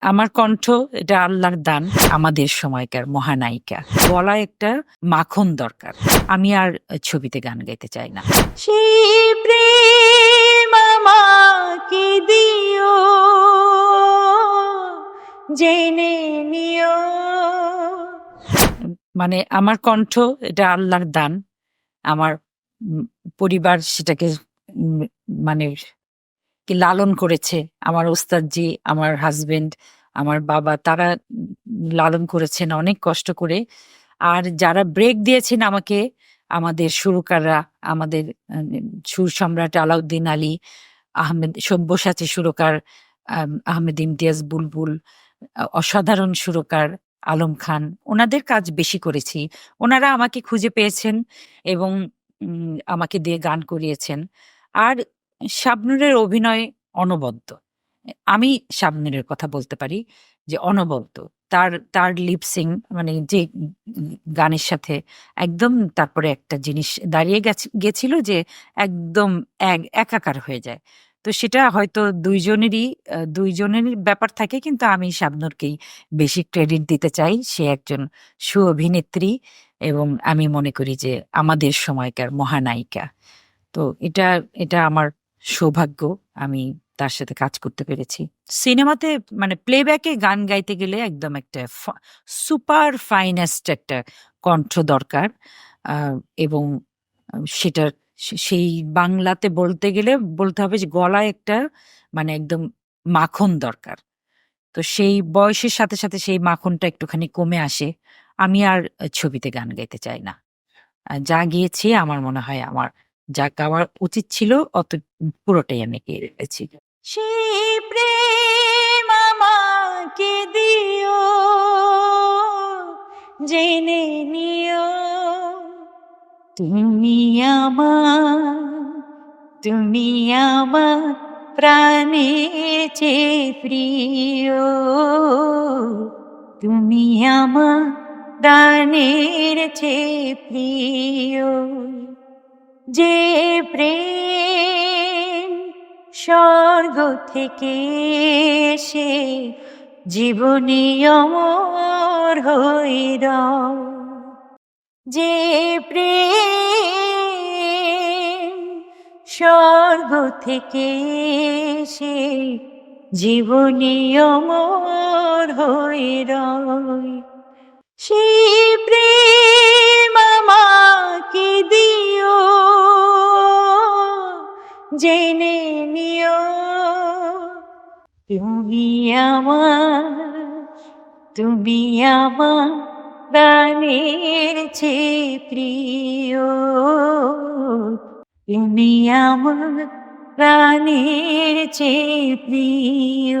আমার কণ্ঠ এটা আল্লাহর দান আমাদের সময়কার মহানায়িকা। বলা একটা মাখন দরকার। আমি আর ছবিতে গান গাইতে চাই না। সেই প্রেম আমাকে দিও জেনে নিও। মানে আমার কণ্ঠ এটা আল্লাহর দান। আমার পরিবার সেটাকে মানে কি লালন করেছে। আমার ওস্তাদজি, আমার হাজবেন্ড আমার বাবা, তারা লালন করেছেন অনেক কষ্ট করে। আর যারা ব্রেক দিয়েছেন আমাকে, আমাদের সুরকাররা, আমাদের সুর সম্রাট আলাউদ্দিন আলী, আহমেদ, সব্যসাচী সুরকার আহমেদ ইমতিয়াজ বুলবুল, অসাধারণ সুরকার আলম খান, ওনাদের কাজ বেশি করেছি। ওনারা আমাকে খুঁজে পেয়েছেন এবং আমাকে দিয়ে গান করিয়েছেন। আর শাবনুরের অভিনয় অনবদ্য। আমি শাবনুরের কথা বলতে পারি যে অনবদ্য। তার তার লিপসিং মানে যে গানের সাথে একদম তারপরে একটা জিনিস দাঁড়িয়ে গেছে গেছিল যে একদম এক একাকার হয়ে যায়। তো সেটা হয়তো দুইজনেরই আহ, দুইজনেরই ব্যাপার থাকে কিন্তু আমি শাবনুরকেই বেশি ক্রেডিট দিতে চাই। সে একজন সুঅভিনেত্রী এবং আমি মনে করি যে আমাদের সময়কার মহানায়িকা। তো এটা এটা আমার সৌভাগ্য আমি তার সাথে কাজ করতে পেরেছি। সিনেমাতে মানে প্লেব্যাকে গান গাইতে গেলে একদম একটা সুপার ফাইনেস্ট একটা কণ্ঠ দরকার। এবং আহ, সেটা সেই বাংলাতে বলতে গেলে বলতে হবে যে গলায় একটা মানে একদম মাখন দরকার। তো সেই বয়সের সাথে সাথে সেই মাখনটা একটুখানি কমে আসে। আমি আর ছবিতে গান গাইতে চাই না। যা গিয়েছি আমার মনে হয় আমার যা গাওয়ার উচিত ছিল অত পুরোটাই আমি গেয়ে রেখেছি সেই প্রেম আমাকে দিও, জেনে নিও। তুমি আমার তুমি আমার প্রাণের চেয়ে প্রিয়। তুমি আমার প্রাণের চেয়ে প্রিয়। যে প্রেম স্বর্গ থেকে সে জীবনী অমর হইল। যে প্রেম স্বর্গ থেকে সে জীবনী অমর হইল। সেই জেনে নিও তুমি আমার তুমি আমার প্রাণের ছে প্রিয়। তুমি আমার প্রাণের ছে প্রিয়।